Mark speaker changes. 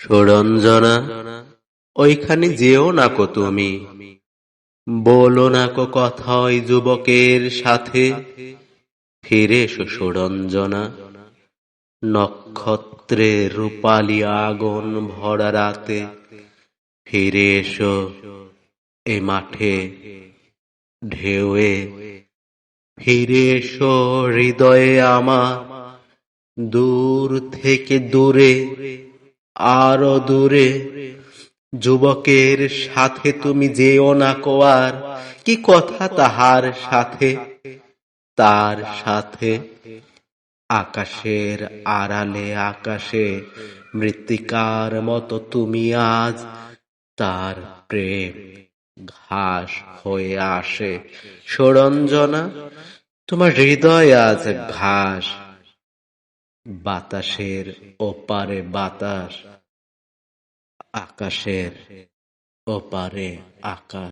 Speaker 1: সুরঞ্জনা ঐখানে যেও না কো তুমি। বোলো না কো কথা ওই যুবকের সাথে। ফিরে এসো সুরঞ্জনা নক্ষত্রের রূপালি আগুন ভরা রাতে। ফিরে এসো এ মাঠে। ঢেউয়ে ফিরে এসো হৃদয়ে আমার। দূর থেকে দূরে আরও দূরে। যুবকের সাথে তুমি যেও না কো আর কি কথা তাহার সাথে? তার সাথে আকাশের আড়ালে আকাশে মৃত্তিকার মতো তুমি আজ। তার প্রেম ঘাস হয়ে আসে। সরঞ্জনা তোমার হৃদয় আজ ঘাস বাতাসের ওপারে বাতাস আকাশের ওপারে আকাশ।